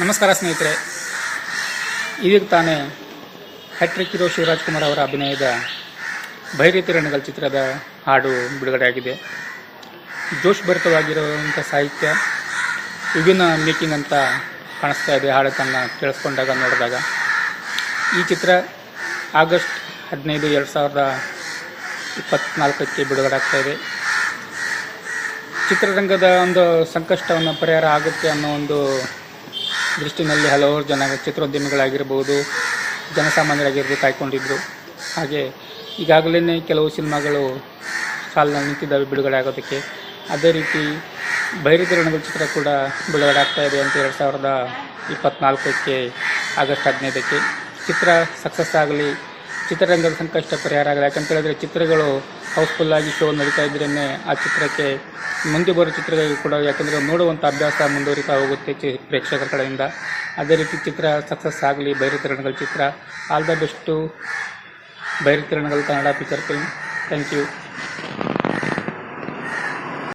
ನಮಸ್ಕಾರ ಸ್ನೇಹಿತರೆ. ಇದೀಗ ತಾನೇ ಹ್ಯಾಟ್ರಿಕ್ ಹೀರೋ ಶಿವರಾಜ್ ಕುಮಾರ್ ಅವರ ಅಭಿನಯದ ಭೈರಿ ತಿರಣಗಳ ಚಿತ್ರದ ಹಾಡು ಬಿಡುಗಡೆಯಾಗಿದೆ. ಜೋಶ್ ಭರಿತವಾಗಿರುವಂಥ ಸಾಹಿತ್ಯ, ವಿಭಿನ್ನ ಮೇಕಿಂಗ್ ಅಂತ ಕಾಣಿಸ್ತಾ ಇದೆ ಹಾಡನ್ನು ಕೇಳಿಸ್ಕೊಂಡಾಗ, ನೋಡಿದಾಗ. ಈ ಚಿತ್ರ ಆಗಸ್ಟ್ ಹದಿನೈದು, ಎರಡು ಸಾವಿರದ ಇಪ್ಪತ್ನಾಲ್ಕಕ್ಕೆ ಬಿಡುಗಡೆ ಇದೆ. ಚಿತ್ರರಂಗದ ಒಂದು ಸಂಕಷ್ಟವನ್ನು ಪರಿಹಾರ ಆಗುತ್ತೆ ಅನ್ನೋ ಒಂದು ದೃಷ್ಟಿನಲ್ಲಿ ಹಲವಾರು ಜನ ಚಿತ್ರೋದ್ಯಮಿಗಳಾಗಿರ್ಬೋದು, ಜನಸಾಮಾನ್ಯರಾಗಿರ್ಬೋದು ಕಾಯ್ಕೊಂಡಿದ್ದರು ಹಾಗೆ ಈಗಾಗಲೇ ಕೆಲವು ಸಿನಿಮಾಗಳು ಸಾಲಿನಲ್ಲಿ ನಿಂತಿದ್ದಾವೆ ಬಿಡುಗಡೆ ಆಗೋದಕ್ಕೆ ಅದೇ ರೀತಿ ಬೈರಿಕಿರಣಗಳ ಚಿತ್ರ ಕೂಡ ಬಿಡುಗಡೆ ಆಗ್ತಾ ಅಂತ ಎರಡು ಸಾವಿರದ ಇಪ್ಪತ್ತ್ನಾಲ್ಕಕ್ಕೆ ಆಗಸ್ಟ್ ಹದಿನೈದಕ್ಕೆ. ಚಿತ್ರ ಸಕ್ಸಸ್ ಆಗಲಿ ಚಿತ್ರರಂಗದ ಸಂಕಷ್ಟ ಪರಿಹಾರ ಆಗಲ್ಲ ಯಾಕಂತ ಹೇಳಿದ್ರೆ ಚಿತ್ರಗಳು ಹೌಸ್ಫುಲ್ಲಾಗಿ ಶೋ ನಡೀತಾ ಇದ್ರೇ ಆ ಚಿತ್ರಕ್ಕೆ ಮುಂದೆ ಬರೋ ಚಿತ್ರಗಳಿಗೆ ಕೂಡ ಯಾಕಂದರೆ ನೋಡುವಂಥ ಅಭ್ಯಾಸ ಮುಂದುವರಿತಾ ಹೋಗುತ್ತೆ ಚಿ ಪ್ರೇಕ್ಷಕರ ಕಡೆಯಿಂದ. ಅದೇ ರೀತಿ ಚಿತ್ರ ಸಕ್ಸಸ್ ಆಗಲಿ ಬೈರಿಕಿರಣಗಳ ಚಿತ್ರ. All the best ಬೈರಿತರಣಗಳ Kannada picture film thank you